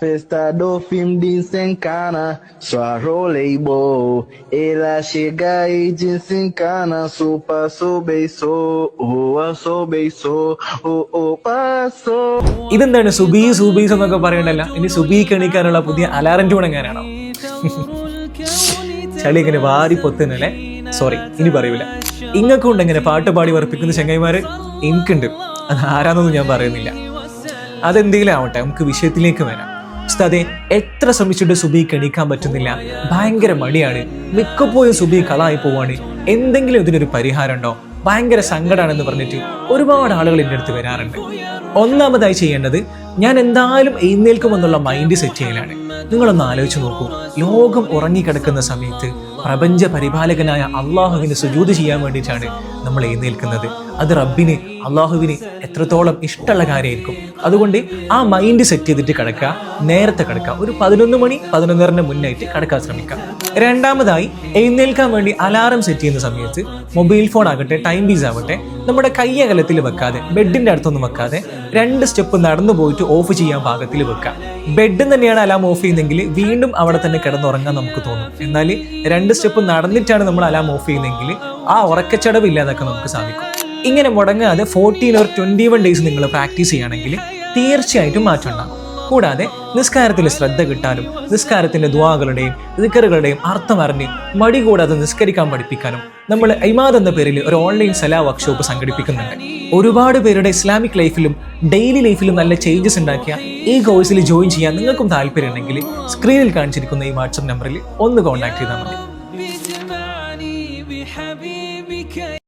Festa do fim de desencana, sua rolebo. Ela chega e desencana, sopa so beiço, oh, so beiço, o oh, passou. ഇതെന്താണ്? സുബി സുബീസ് എന്നൊക്കെ പറയണ്ടല്ല. ഇനി സുബിക്ക് എണീക്കാനുള്ള പുതിയ alarm tune എങ്ങനെയാണോ? ചളി ഇങ്ങനെ വാരി പൊത്തുന്നല്ലേ? സോറി ഇനി പറയൂല. ഇങ്ങക്കുണ്ട് എങ്ങനെ പാട്ട് പാടി വർപ്പിക്കുന്ന ചെങ്ങൈമാര് എനിക്കുണ്ട്. അത് ആരാന്നൊന്നും ഞാൻ പറയുന്നില്ല. അതെന്തെങ്കിലും ആവട്ടെ നമുക്ക് വിഷയത്തിലേക്ക് വരാം. ഉസ്താദെ എത്ര ശ്രമിച്ചിട്ട് സുബിക്ക് എണീക്കാൻ പറ്റുന്നില്ല. ഭയങ്കര മടിയാണ്. മിക്കപ്പോഴും സുബി കളായി പോവാണ്. എന്തെങ്കിലും ഇതിനൊരു പരിഹാരം ഉണ്ടോ? ഭയങ്കര സങ്കടമാണെന്ന് പറഞ്ഞിട്ട് ഒരുപാട് ആളുകൾ എന്റെ അടുത്ത് വരാറുണ്ട്. ഒന്നാമതായി ചെയ്യേണ്ടത് ഞാൻ എന്തായാലും എഴുന്നേൽക്കുമെന്നുള്ള മൈൻഡ് സെറ്റ് ചെയ്യലാണ്. നിങ്ങളൊന്ന് ആലോചിച്ച് നോക്കൂ. ലോകം ഉറങ്ങിക്കിടക്കുന്ന സമയത്ത് പ്രപഞ്ച പരിപാലകനായ അള്ളാഹുവിന് സുജൂത് ചെയ്യാൻ വേണ്ടിയിട്ടാണ് നമ്മൾ എഴുന്നേൽക്കുന്നത്. അത് റബ്ബിന് അള്ളാഹുവിന് എത്രത്തോളം ഇഷ്ടമുള്ള കാര്യമായിരിക്കും. അതുകൊണ്ട് ആ മൈൻഡ് സെറ്റ് ചെയ്തിട്ട് കിടക്കുക. നേരത്തെ കിടക്കുക ഒരു പതിനൊന്ന് മണി പതിനൊന്നരന് മുന്നായിട്ട് കിടക്കാൻ ശ്രമിക്കുക രണ്ടാമതായി എഴുന്നേൽക്കാൻ വേണ്ടി അലാറം സെറ്റ് ചെയ്യുന്ന സമയത്ത് മൊബൈൽ ഫോൺ ആകട്ടെ ടൈം പീസ് ആവട്ടെ നമ്മുടെ കയ്യകലത്തിൽ വെക്കാതെ ബെഡിന്റെ അടുത്തൊന്നും വെക്കാതെ രണ്ട് സ്റ്റെപ്പ് നടന്നു പോയിട്ട് ഓഫ് ചെയ്യാൻ പാകത്തിൽ വെക്കാം. ബെഡ് തന്നെയാണ് അലാം ഓഫ് ചെയ്യുന്നതെങ്കിൽ വീണ്ടും അവിടെ തന്നെ കിടന്നുറങ്ങാൻ നമുക്ക് തോന്നും. എന്നാൽ രണ്ട് സ്റ്റെപ്പ് നടന്നിട്ടാണ് നമ്മൾ അലാം ഓഫ് ചെയ്യുന്നതെങ്കിൽ ആ ഉറക്കച്ചടവ് ഇല്ലാതൊക്കെ നമുക്ക് സാധിക്കും. ഇങ്ങനെ മുടങ്ങാതെ fourteen or twenty one days നിങ്ങൾ പ്രാക്ടീസ് ചെയ്യുകയാണെങ്കിൽ തീർച്ചയായിട്ടും മാറ്റം ഉണ്ടാകും. കൂടാതെ നിസ്കാരത്തിൽ ശ്രദ്ധ കിട്ടാനും നിസ്കാരത്തിന്റെ ദ്വാകളുടെയും ദിക്കറുകളുടെയും അർത്ഥം അറിഞ്ഞ് മടി കൂടാതെ നിസ്കരിക്കാൻ പഠിപ്പിക്കാനും നമ്മൾ ഐമാദ് എന്ന പേരിൽ ഒരു ഓൺലൈൻ സലാ വർക്ക്ഷോപ്പ് സംഘടിപ്പിക്കുന്നുണ്ട്. ഒരുപാട് പേരുടെ ഇസ്ലാമിക് ലൈഫിലും ഡെയിലി ലൈഫിലും നല്ല ചേഞ്ചസ് ഉണ്ടാക്കിയ ഈ കോഴ്സിൽ ജോയിൻ ചെയ്യാൻ നിങ്ങൾക്കും താല്പര്യമുണ്ടെങ്കിൽ സ്ക്രീനിൽ കാണിച്ചിരിക്കുന്ന ഈ വാട്സപ്പ് നമ്പറിൽ ഒന്ന് കോൺടാക്ട് ചെയ്താൽ മതി.